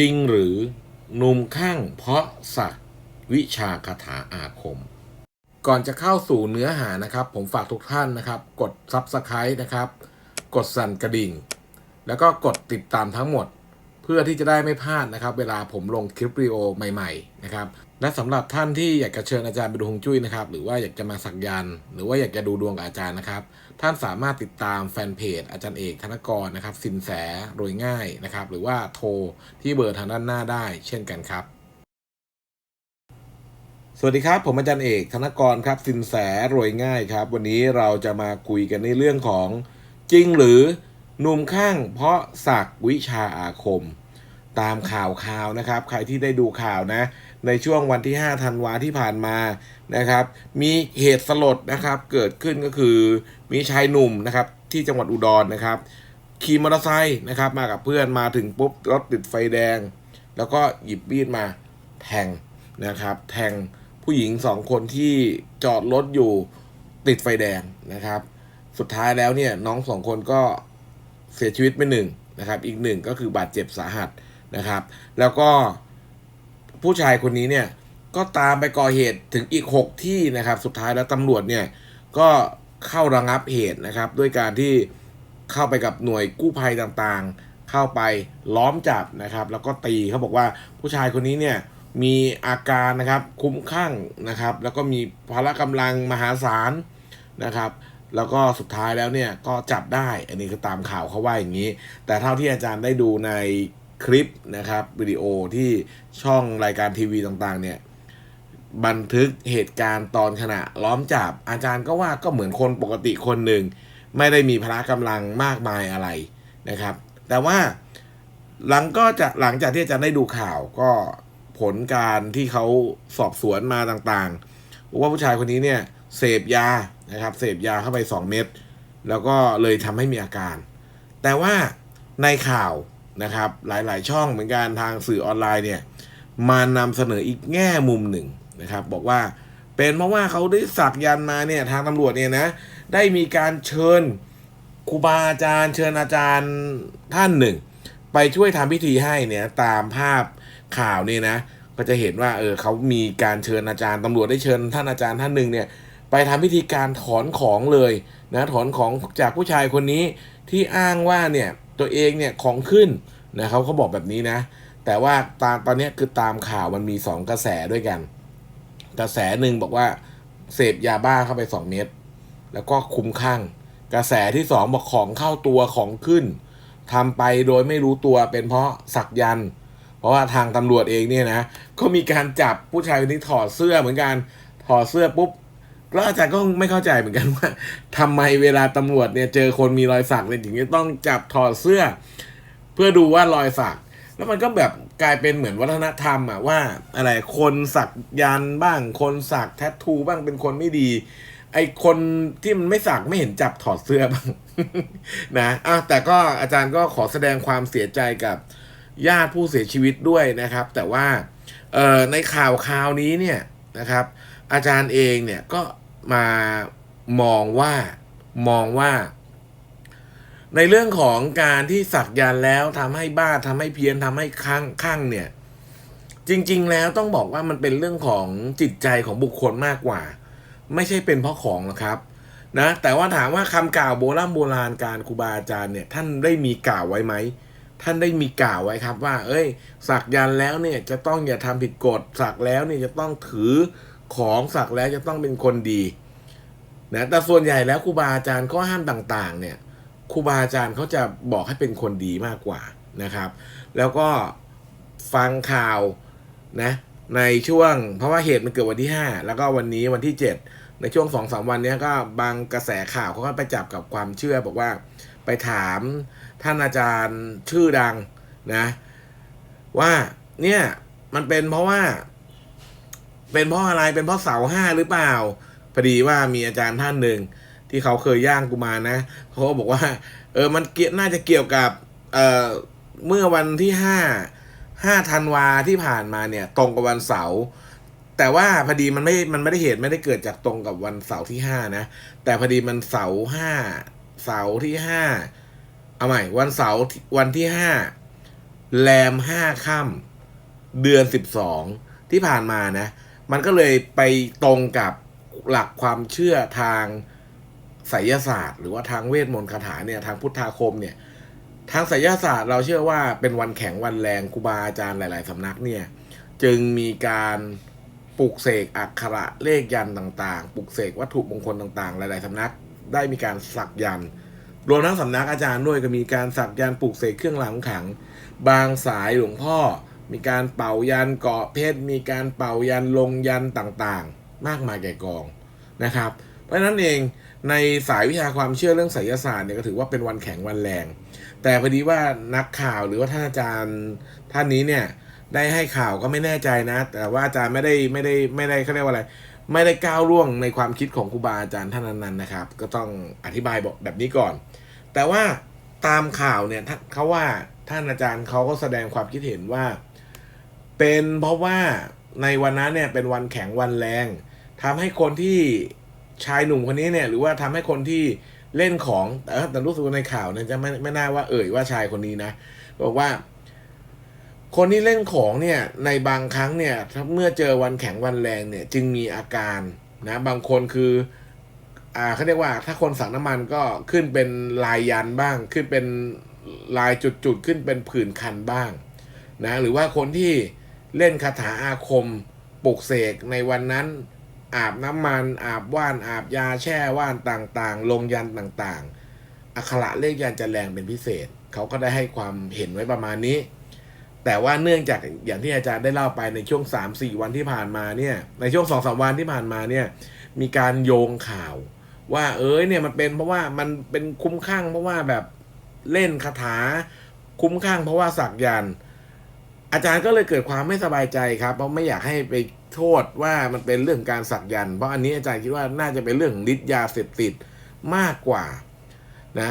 จริงหรือหนุ่มข้างเพราะสักวิชาคาถาอาคม ก่อนจะเข้าสู่เนื้อหานะครับ ผมฝากทุกท่านนะครับ กด Subscribe นะครับ กดสั่นกระดิ่ง แล้วก็กดติดตามทั้งหมด เพื่อที่จะได้ไม่พลาดนะครับ เวลาผมลงคลิปวิดีโอใหม่ ๆ นะครับ และสำหรับท่านที่อยากจะเชิญอาจารย์ไปดูฮวงจุ้ยนะครับ หรือว่าอยากจะมาสักยันหรือว่าอยากจะดูดวงกับอาจารย์นะครับ ท่านสามารถติดตามแฟนเพจอาจารย์เอกธนกรนะครับสินแสโรยง่ายนะครับ หรือว่าโทรที่เบอร์ทางด้านหน้าได้ เช่นกันครับ สวัสดีครับ ผมอาจารย์เอกธนกรครับสินแสรวยง่ายครับ วันนี้เราจะมาคุยกันในเรื่องของจริงหรือหนุ่มข้างเพราะสักวิชาอาคม ตามข่าวข่าวนะครับ ใครที่ได้ดูข่าวนะ ในช่วงวันที่ 5 ธันวาที่ผ่านมานะครับ มีเหตุสลดนะครับ เกิดขึ้นก็คือมีชายหนุ่มนะครับ ที่จังหวัดอุดรนะครับขี่มอเตอร์ไซค์นะครับ มากับเพื่อนมาถึงปุ๊บรถติดไฟแดง แล้วก็หยิบมีดมาแทงนะครับ แทงผู้หญิงสองคนที่จอดรถอยู่ติดไฟแดงนะครับ สุดท้ายแล้วเนี่ยน้องสองคนก็เสียชีวิตไปหนึ่งนะครับ อีกหนึ่งก็คือบาดเจ็บสาหัสนะครับ แล้วก็ ผู้ชายคนนี้เนี่ยก็ตามไปก่อเหตุถึงอีก 6 ที่นะครับ สุดท้ายแล้วตำรวจเนี่ยก็เข้าระงับเหตุนะครับ ด้วยการที่เข้าไปกับหน่วยกู้ภัยต่างๆ เข้าไปล้อมจับนะครับ แล้วก็ตีเขาบอกว่าผู้ชายคนนี้เนี่ยมีอาการนะครับคุ้มข้างนะครับ แล้วก็มีพละกำลังมหาศาลนะครับ แล้วก็สุดท้ายแล้วเนี่ยก็จับได้ อันนี้คือตามข่าวเขาว่าอย่างนี้ แต่เท่าที่อาจารย์ได้ดูใน คลิปนะครับวิดีโอที่ช่องรายการทีวีต่างๆเนี่ยบันทึกเหตุการณ์ตอนขณะล้อมจับอาจารย์ก็ว่าก็เหมือนคนปกติคนหนึ่ง ไม่ได้มีพละกำลังมากมายอะไรนะครับ แต่ว่าหลังก็จะหลังจากที่อาจารย์ได้ดูข่าวก็ผลการที่เขาสอบสวนมาต่างๆ ว่าผู้ชายคนนี้เนี่ยเสพยานะครับเสพยาเข้าไป 2 เม็ดแล้วก็เลยทำให้มีอาการ แต่ว่าในข่าว นะครับ หลายๆ ช่องเหมือนกันทางสื่อออนไลน์เนี่ยมานำเสนออีกแง่มุมหนึ่งนะครับ บอกว่าเป็นเพราะว่าเขาได้สักยันมาเนี่ยทางตำรวจเนี่ยนะได้มีการเชิญครูบาอาจารย์ เชิญอาจารย์ท่านหนึ่ง ไปช่วยทำพิธีให้เนี่ยตามภาพข่าวนี่นะก็จะเห็นว่าเออเขามีการเชิญอาจารย์ตำรวจได้เชิญท่านอาจารย์ท่านหนึ่งเนี่ยไปทำพิธีการถอนของเลยนะถอนของจากผู้ชายคนนี้ที่อ้างว่าเนี่ย ตัวเองเนี่ยของขึ้นนะเขาเขาบอกแบบนี้นะ แต่ว่าตามตอนนี้คือตามข่าวมันมีสองกระแสด้วยกัน กระแสหนึ่งบอกว่าเสพยาบ้าเข้าไปสองเม็ดแล้วก็คุ้มข้างกระแสที่สองบอกของเข้าตัวของขึ้นทำไปโดยไม่รู้ตัวเป็นเพราะสักยัน เพราะว่าทางตำรวจเองเนี่ยนะก็มีการจับผู้ชายคนนี้ถอดเสื้อเหมือนกันถอดเสื้อปุ๊บ แล้วอาจารย์ก็ไม่เข้าใจเหมือนกันว่าทำไมเวลาตำรวจเนี่ยเจอคนมีรอยสักเนี่ยถึงจะต้องจับถอดเสื้อ เพื่อดูว่ารอยสัก แล้วมันก็แบบกลายเป็นเหมือนวัฒนธรรมอะว่า อะไรคนสักยันบ้าง คนสักแทททูบ้างเป็นคนไม่ดี ไอคนที่มันไม่สักไม่เห็นจับถอดเสื้อบ้างนะอะแต่ก็อาจารย์ก็ขอแสดงความเสียใจกับญาติผู้เสียชีวิตด้วยนะครับ แต่ว่าเออในข่าวข่าวนี้เนี่ยนะครับ อาจารย์เองเนี่ยก็ มามองว่ามองว่า ในเรื่องของการที่สักยันแล้วทำให้บ้าทำให้เพี้ยนทำให้ข้างข้างเนี่ย จริง ๆ แล้วต้องบอกว่ามันเป็นเรื่องของจิตใจของบุคคลมากกว่า ไม่ใช่เป็นเพราะของนะครับนะแต่ว่าถามว่าคำกล่าวโบราณโบราณการครูบาอาจารย์เนี่ยท่านได้มีกล่าวไว้ไหมท่านได้มีกล่าวไว้ครับว่า เอ้ย สักยันแล้วเนี่ยจะต้องอย่าทำผิดกฎสักแล้วเนี่ยจะต้องถือ ของสักแล้วจะต้องเป็นคนดีนะแต่ส่วนใหญ่แล้วครูบาอาจารย์ข้อห้ามต่าง ๆ เนี่ยครูบาอาจารย์เขาจะบอกให้เป็นคนดีมากกว่านะครับ แล้วก็ฟังข่าวนะในช่วงเพราะว่าเหตุมันเกิดวันที่ 5 แล้วก็วันนี้วันที่ 7 ในช่วง2อสวันนี้ก็บางกระแสข่าวเขาก็ไปจับกับความเชื่อบอกว่าไปถามท่านอาจารย์ชื่อดังนะว่าเนี่ยมันเป็นเพราะว่า เป็นเพราะอะไรเป็นเพราะเสาห้าหรือเปล่าพอดีว่ามีอาจารย์ท่านหนึ่งที่เขาเคยย่างกูมานะเขาก็บอกว่า เออมันเกี่ยวน่าจะเกี่ยวกับเอ่อเมื่อวันที่ห้าห้าธันวาที่ผ่านมาเนี่ย ตรงกับวันเสาร์แต่ว่าพอดีมันไม่ มันไม่ได้เหตุไม่ได้เกิดจากตรงกับวันเสาร์ที่ห้านะ แต่พอดีมันเสาร์ห้าเสาร์ที่ห้าเอาใหม่ วันเสาร์วันที่ห้าแรมห้าค่ำเดือนสิบสองที่ผ่านมานะ มันก็เลยไปตรงกับหลักความเชื่อทางไสยศาสตร์ หรือว่าทางเวทมนต์คาถาเนี่ยทางพุทธาคมเนี่ยทางไสยศาสตร์เราเชื่อว่าเป็นวันแข็งวันแรงครูบาอาจารย์หลาย ๆ สำนักเนี่ยจึงมีการปลุกเสกอักขระเลขยันต์ต่าง ๆ ปลุกเสกวัตถุมงคลต่าง ๆ หลาย ๆ สำนักได้มีการสักยันต์รวมทั้งสำนักอาจารย์ด้วยก็มีการสักยันต์ปลุกเสกเครื่องรางของขลัง บางสายหลวงพ่อ มีการเป่ายันเกาะเพชร มีการเป่ายันลงยันต่างๆ มากมายแก่กองนะครับ เพราะฉะนั้นเองในสายวิชาความเชื่อเรื่องไสยศาสตร์เนี่ยก็ถือว่าเป็นวันแข็งวันแรง แต่พอดีว่านักข่าวหรือว่าท่านอาจารย์ท่านนี้เนี่ยได้ให้ข่าวก็ไม่แน่ใจนะ แต่ว่าอาจารย์ไม่ได้ไม่ได้ไม่ได้เขาเรียกว่าอะไร ไม่ได้ก้าวล่วงในความคิดของครูบาอาจารย์ท่านนั้นๆนะครับ ก็ต้องอธิบายบอกแบบนี้ก่อน แต่ว่าตามข่าวเนี่ยเขาว่าท่านอาจารย์เขาก็แสดงความคิดเห็นว่า เป็นเพราะว่าในวันนั้นเนี่ยเป็นวันแข็งวันแรงทำให้คนที่ชายหนุ่มคนนี้เนี่ยหรือว่าทำให้คนที่เล่นของแต่แต่รู้สึกในข่าวเนี่ยจะไม่ไม่น่าว่าเอ่ยว่าชายคนนี้นะบอกว่า คนที่เล่นของเนี่ยในบางครั้งเนี่ยเมื่อเจอวันแข็งวันแรงเนี่ยจึงมีอาการนะบางคนคืออ่าเขาเรียกว่าถ้าคนสั่งน้ำมันก็ขึ้นเป็นลายยันบ้าง ขึ้นเป็นลายจุดๆขึ้นเป็นผื่นคันบ้างนะหรือว่าคนที่ เล่นคาถาอาคมปลุกเสกในวันนั้น อาบน้ำมัน อาบว่าน อาบยาแช่ว่านต่างๆ ลงยันต่างๆ อักขระเลขยันจะแรงเป็นพิเศษ เขาก็ได้ให้ความเห็นไว้ประมาณนี้ แต่ว่าเนื่องจากอย่างที่อาจารย์ได้เล่าไปในช่วง 3-4 วันที่ผ่านมาเนี่ย ในช่วง2อสวันที่ผ่านมาเนี่ย มีการโยงข่าว ว่าเอ้ยเนี่ยมันเป็นเพราะว่ามันเป็นคุ้มข้างเพราะว่าแบบเล่นคาถาคุ้มข้างเพราะว่าสักยันต์ อาจารย์ก็เลยเกิดความไม่สบายใจครับเพราะไม่อยากให้ไปโทษว่ามันเป็นเรื่องการสักยันต์เพราะอันนี้อาจารย์คิดว่าน่าจะเป็นเรื่องฤทธิ์ยาเสพติดมากกว่านะ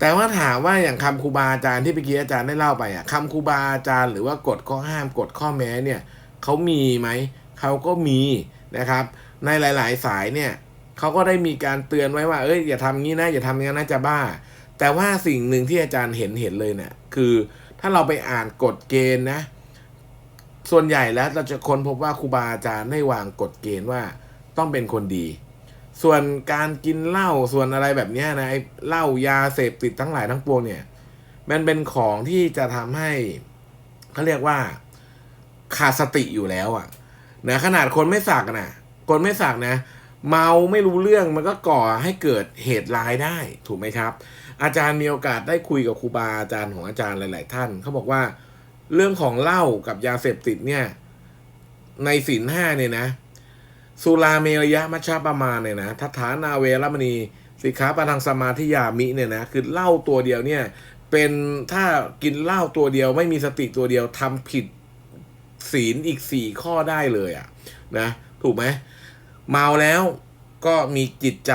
แต่ว่าถามว่าอย่างคำครูบาอาจารย์ที่เมื่อกี้อาจารย์ได้เล่าไปอะคำครูบาอาจารย์หรือว่ากฎข้อห้ามกฎข้อแม้เนี่ยเขามีไหมเขาก็มีนะครับ ในหลาย ๆ สายเนี่ยเขาก็ได้มีการเตือนไว้ว่าเอ้ยอย่าทำงี้นะอย่าทำงี้นะจะบ้า แต่ว่าสิ่งหนึ่งที่อาจารย์เห็นเห็นเลยเนี่ยคือ ถ้าเราไปอ่านกฎเกณฑ์นะ ส่วนใหญ่แล้วเราจะค้นพบว่าครูบาอาจารย์ได้วางกฎเกณฑ์ว่าต้องเป็นคนดี ส่วนการกินเหล้าส่วนอะไรแบบนี้นะไอ้เหล้ายาเสพติดทั้งหลายทั้งปวงเนี่ย มันเป็นของที่จะทำให้เขาเรียกว่าขาดสติอยู่แล้วอะนะขนาดคนไม่สักนะคนไม่สักนะ เมาไม่รู้เรื่องมันก็ก่อให้เกิดเหตุร้ายได้ถูกไหมครับ อาจารย์มีโอกาสได้คุยกับครูบาอาจารย์ของอาจารย์หลาย ๆ ท่านเขาบอกว่า เรื่องของเหล้ากับยาเสพติดเนี่ย ในศีลห้าเนี่ยนะสุราเมรยะมัชฌะประมาณเนี่ยนะทัฐานาเวรมณีสิกขาปะทังสมาธิยามิเนี่ยนะคือเหล้าตัวเดียวเนี่ย เป็นถ้ากินเหล้าตัวเดียว ไม่มีสติตัวเดียวทำผิดศีลอีกสี่ข้อได้เลยอะ นะ ถูกไหมเมาแล้วก็มีจิตใจ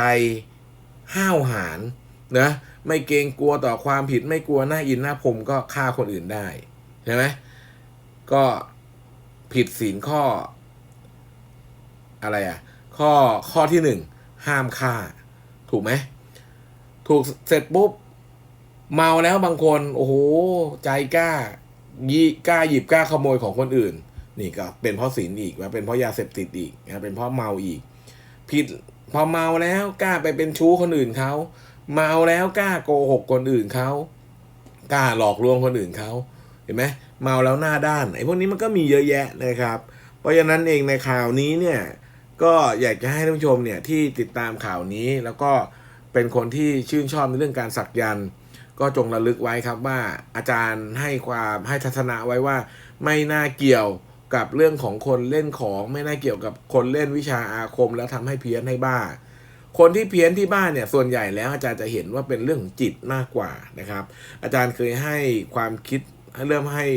ห้าวหาญนะ ไม่เกรงกลัวต่อความผิดไม่กลัวหน้าอินหน้าพรมก็ฆ่าคนอื่นได้ใช่ไหมก็ผิดศีลข้อ อะไรอะ ข้อข้อที่หนึ่งห้ามฆ่า ถูกไหมถูกเสร็จปุ๊บ เมาแล้วบางคน โอ้โห ใจกล้ายีกล้าหยิบกล้าขโมยของคนอื่น นี่ก็เป็นเพราะศีลอีกว่าเป็นเพราะยาเสพติดอีกนะเป็นเพราะเมาอีก ผิดพอเมาแล้วกล้าไปเป็นชู้คนอื่นเขา เมาแล้วกล้าโกหกคนอื่นเขากล้าหลอกลวงคนอื่นเขาเห็นไหมเมาแล้วหน้าด้านไอ้พวกนี้มันก็มีเยอะแยะนะครับ เพราะฉะนั้นเองในข่าวนี้เนี่ยก็อยากจะให้ท่านผู้ชมเนี่ยที่ติดตามข่าวนี้แล้วก็เป็นคนที่ชื่นชอบในเรื่องการสักยันต์ก็จงระลึกไว้ครับว่าอาจารย์ให้ความให้ทัศนะไว้ว่า ไม่น่าเกี่ยวกับเรื่องของคนเล่นของ ไม่น่าเกี่ยวกับคนเล่นวิชาอาคม แล้วทำให้เพี้ยนให้บ้า คนที่เพี้ยนที่บ้านเนี่ยส่วนใหญ่แล้วอาจารย์จะเห็นว่าเป็นเรื่องของจิตมากกว่านะครับ อาจารย์เคยให้ความคิดเริ่มให้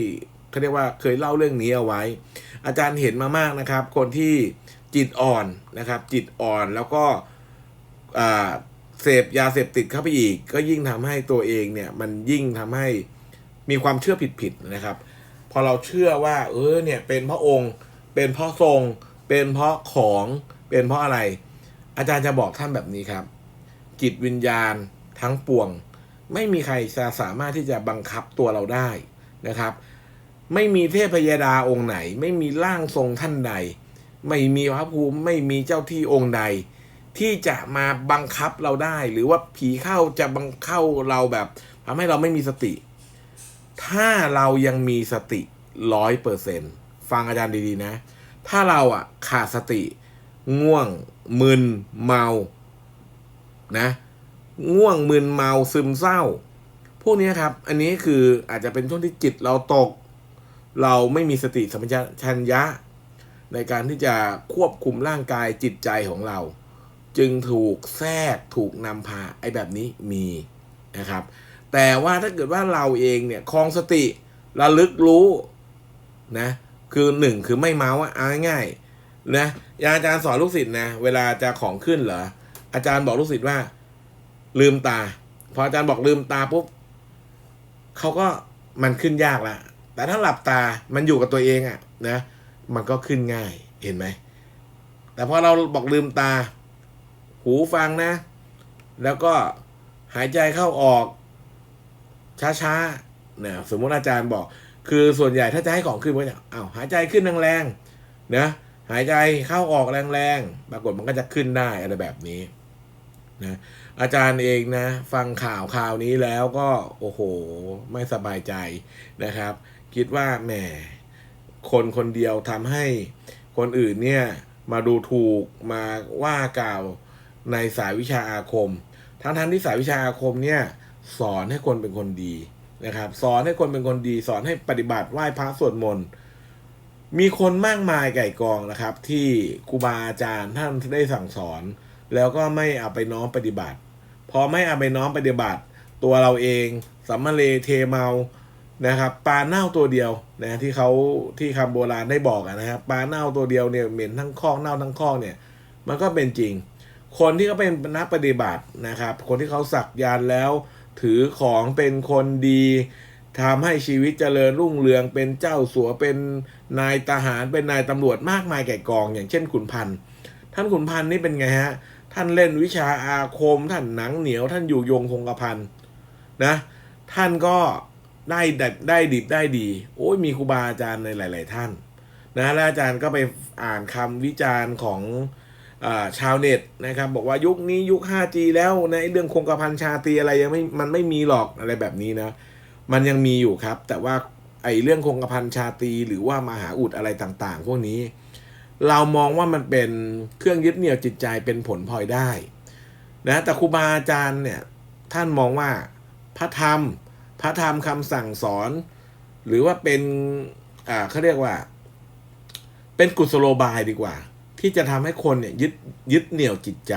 เขาเรียกว่าเคยเล่าเรื่องนี้เอาไว้ อาจารย์เห็นมามากนะครับ คนที่จิตอ่อนนะครับ จิตอ่อนแล้วก็เสพยาเสพติดเข้าไปอีก ก็ยิ่งทำให้ตัวเองเนี่ยมันยิ่งทำให้มีความเชื่อผิดๆนะครับ พอเราเชื่อว่าเออเนี่ยเป็นเพราะองค์ เป็นเพราะทรง เป็นเพราะของเป็นเพราะอะไร อาจารย์จะบอกท่านแบบนี้ครับ จิตวิญญาณทั้งปวง ไม่มีใครจะสามารถที่จะบังคับตัวเราได้นะครับ ไม่มีเทพยดาองค์ไหน ไม่มีร่างทรงท่านใด ไม่มีพระภูมิไม่มีเจ้าที่องค์ใด ที่จะมาบังคับเราได้ หรือว่าผีเข้าจะบังเข้าเราแบบทำให้เราไม่มีสติ ถ้าเรายังมีสติร้อยเปอร์เซ็นฟังอาจารย์ดีๆนะ ถ้าเราอะขาดสติ ง่วง มึน เมา นะ ง่วง มึน เมา ซึมเศร้า พวกนี้ครับ อันนี้คืออาจจะเป็นช่วงที่จิตเราตก เราไม่มีสติสัมปชัญญะ ในการที่จะควบคุมร่างกายจิตใจของเรา จึงถูกแทรกถูกนำพา ไอ้แบบนี้มีนะครับ แต่ว่าถ้าเกิดว่าเราเองเนี่ยคลองสติระลึกรู้นะ คือหนึ่งคือไม่เมาส์อะง่ายๆ นะอย่าอาจารย์สอนลูกศิษย์นะเวลาจะของขึ้นเหรออาจารย์บอกลูกศิษย์ว่า ลืมตา พออาจารย์บอกลืมตาปุ๊บเขาก็มันขึ้นยากละแต่ถ้าหลับตามันอยู่กับตัวเองอะนะ มันก็ขึ้นง่ายเห็นไหมแต่พอเราบอกลืมตา หูฟังนะ แล้วก็หายใจเข้าออก ช้าๆเนี่ยสมมติอาจารย์บอก คือส่วนใหญ่ถ้าจะให้ของขึ้นก็จะอ้าวหายใจขึ้นแรงๆนะ หายใจเข้าออกแรงๆ ปรากฏมันก็จะขึ้นได้อะไรแบบนี้นะอาจารย์เองนะ ฟังข่าวข่าวนี้แล้วก็โอ้โห ไม่สบายใจนะครับ คิดว่าแหมคนคนเดียวทำให้คนอื่นเนี่ย มาดูถูกมาว่ากล่าวในสายวิชาอาคม ทั้งทั้งๆที่สายวิชาอาคมเนี่ย สอนให้คนเป็นคนดีนะครับ สอนให้คนเป็นคนดี สอนให้ปฏิบัติไหว้พระสวดมนต์ มีคนมากมายไก่กองนะครับ ที่ครูบาอาจารย์ท่านได้สั่งสอน แล้วก็ไม่เอาไปน้อมปฏิบัติ พอไม่เอาไปน้อมปฏิบัติ ตัวเราเองสัมมาเลเทเมานะครับปลาเน่าตัวเดียวนะที่เขาที่คำโบราณได้บอกนะครับปลาเน่าตัวเดียวเนี่ยเหม็นทั้งคอกเน่าทั้งคอกเนี่ย มันก็เป็นจริง คนที่เขาเป็นนักปฏิบัตินะครับ คนที่เขาสักยานแล้ว ถือของเป็นคนดี ทำให้ชีวิตเจริญรุ่งเรืองเป็นเจ้าสัวเป็นนายทหารเป็นนายตำรวจมากมายแก่กอง อย่างเช่นขุนพันธ์ท่านขุนพันธ์นี่เป็นไงฮะ ท่านเล่นวิชาอาคม ท่านหนังเหนียว ท่านอยู่ยงคงกระพันนะ ท่านก็ได้ดัดได้ดิบได้ดี โอ้ยมีครูบาอาจารย์ในหลาย ๆ ท่านนะแล้วอาจารย์ก็ไปอ่านคำวิจารณ์ของอชาวเน็ตนะครับ บอกว่ายุคนี้ยุค 5G แล้วในะเรื่องคงกระพันชาตีอะไรยังไม่มันไม่มีหรอกอะไรแบบนี้นะ มันยังมีอยู่ครับ แต่ว่าไอ้เรื่องคงกระพันชาตรีหรือว่ามหาอุดอะไรต่างๆ พวกนี้ เรามองว่ามันเป็นเครื่องยึดเหนี่ยวจิตใจเป็นผลพลอยได้นะแต่ครูบาอาจารย์เนี่ยท่านมองว่าพระธรรม พระธรรมคำสั่งสอน หรือว่าเป็นอ่าเขาเรียกว่า เป็นกุศโลบายดีกว่า ที่จะทำให้คนเนี่ยยึดยึดเหนี่ยวจิตใจ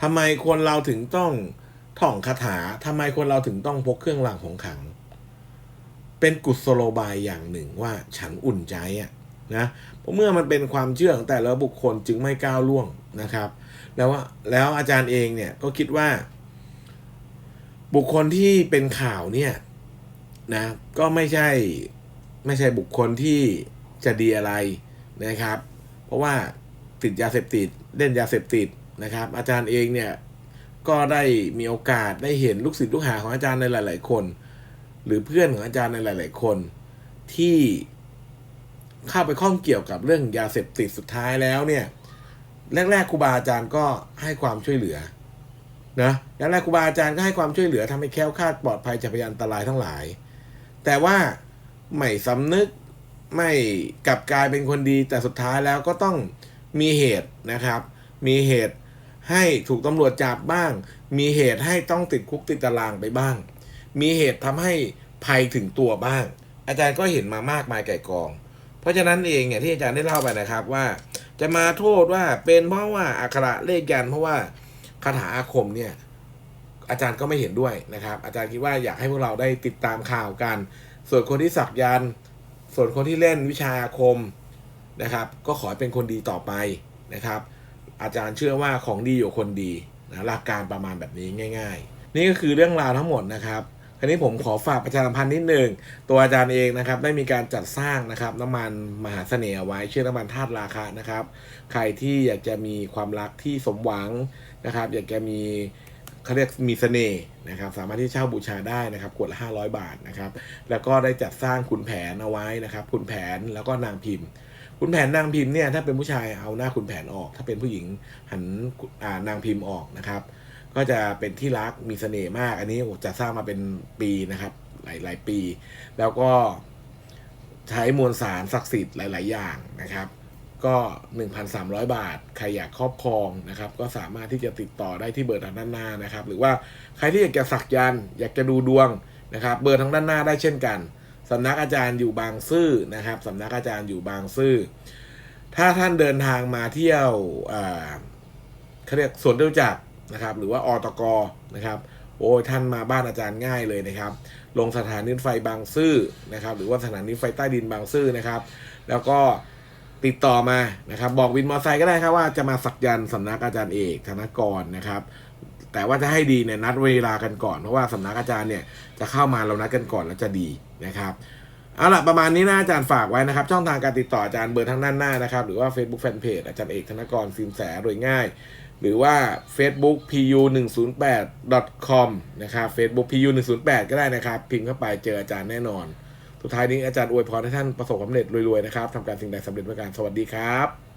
ทำไมคนเราถึงต้อง ท่องคาถาทำไมคนเราถึงต้องพกเครื่องรางของขัง เป็นกุศโลบายอย่างหนึ่งว่าฉันอุ่นใจอะนะเพราะเมื่อมันเป็นความเชื่อของแต่ละบุคคลจึงไม่ก้าวล่วงนะครับ แล้วว่าแล้วอาจารย์เองเนี่ยก็คิดว่า บุคคลที่เป็นข่าวเนี่ยนะก็ไม่ใช่ไม่ใช่บุคคลที่จะดีอะไรนะครับ เพราะว่าติดยาเสพติดเล่นยาเสพติดนะครับ อาจารย์เองเนี่ย ก็ได้มีโอกาสได้เห็นลูกศิษย์ลูกหาของอาจารย์ในหลาย ๆ คน หรือเพื่อนของอาจารย์ในหลาย ๆ คน ที่เข้าไปข้องเกี่ยวกับเรื่องยาเสพติดสุดท้ายแล้วเนี่ยแรกๆครูบาอาจารย์ก็ให้ความช่วยเหลือนะแรกๆครูบาอาจารย์ก็ให้ความช่วยเหลือทำให้แค้วคลาดปลอดภัยจากพยานอันตรายทั้งหลาย แต่ว่าไม่สำนึกไม่กลับกลายเป็นคนดีแต่สุดท้ายแล้วก็ต้องมีเหตุนะครับ มีเหตุ ให้ถูกตำรวจจับบ้าง มีเหตุให้ต้องติดคุกติดตารางไปบ้าง มีเหตุทำให้ภัยถึงตัวบ้าง อาจารย์ก็เห็นมามากมายไก่กอง เพราะฉะนั้นเองเนี่ยที่อาจารย์ได้เล่าไปนะครับว่า จะมาโทษว่าเป็นเพราะว่าอักขระเลขยันเพราะว่าคาถาอาคมเนี่ยอาจารย์ก็ไม่เห็นด้วยนะครับ อาจารย์คิดว่าอยากให้พวกเราได้ติดตามข่าวกัน ส่วนคนที่สักยันส่วนคนที่เล่นวิชาอาคมนะครับ ก็ขอให้เป็นคนดีต่อไปนะครับ อาจารย์เชื่อว่าของดีอยู่คนดีนะหลักการประมาณแบบนี้ง่าย ๆ นี่ก็คือเรื่องราวทั้งหมดนะครับคราวนี้ผมขอฝากประชาสัมพันธ์นิดหนึ่งตัวอาจารย์เองนะครับได้มีการจัดสร้างนะครับน้ำมันมหาเสน่ห์เอาไว้ชื่อน้ำมันธาตุราคานะครับ ใครที่อยากจะมีความรักที่สมหวังนะครับ อยากจะมีเขาเรียกมีเสน่ห์นะครับ สามารถที่เช่าบูชาได้นะครับขวดละ500 บาทนะครับ แล้วก็ได้จัดสร้างขุนแผนเอาไว้นะครับขุนแผนแล้วก็นางพิมพ์ ขุนแผนนางพิมพ์เนี่ยถ้าเป็นผู้ชายเอาหน้าขุนแผนออก ถ้าเป็นผู้หญิงหันนางพิมพ์ออกนะครับ ก็จะเป็นที่รักมีเสน่ห์มาก อันนี้จะสร้างมาเป็นปีนะครับ หลายหลายปี แล้วก็ใช้มวลสารศักดิ์สิทธิ์หลาย ๆ อย่างนะครับ ก็ 1,300 บาท ใครอยากครอบครองนะครับ ก็สามารถที่จะติดต่อได้ที่เบอร์ทางด้านหน้านะครับ หรือว่าใครที่อยากจะสักยันอยากจะดูดวงนะครับ เบอร์ทางด้านหน้าได้เช่นกัน สำนักอาจารย์อยู่บางซื่อนะครับสำนักอาจารย์อยู่บางซื่อ ถ้าท่านเดินทางมาเที่ยวเขาเรียกสวนจตุจักรนะครับ หรือว่าอตกนะครับ โอ้ท่านมาบ้านอาจารย์ง่ายเลยนะครับ ลงสถานีรถไฟบางซื่อนะครับ หรือว่าสถานีรถไฟใต้ดินบางซื่อนะครับ แล้วก็ติดต่อมานะครับ บอกวินมอเตอร์ไซค์ก็ได้ครับว่าจะมาสักยันสำนักอาจารย์เอกธนกรนะครับ แต่ว่าจะให้ดีเนี่ยนัดเวลากันก่อน เพราะว่าสำนักอาจารย์เนี่ยจะเข้ามาเรานัดกันก่อนแล้วจะดีนะครับเอาล่ะประมาณนี้นะอาจารย์ฝากไว้นะครับ ช่องทางการติดต่ออาจารย์เบอร์ทางด้านหน้านะครับ หรือว่า Facebook Fanpage อาจารย์เอกธนกรฟิมแสโดยง่าย หรือว่า Facebook pu 1 0 8 com นะครับ Facebook pu 1 0 8ก็ได้นะครับ พิมพ์เข้าไปเจออาจารย์แน่นอน สุดท้ายนี้อาจารย์อวยพรให้ท่านประสบความสำเร็จรวยๆนะครับทำการสิ่งใดสำเร็จประการสวัสดีครับ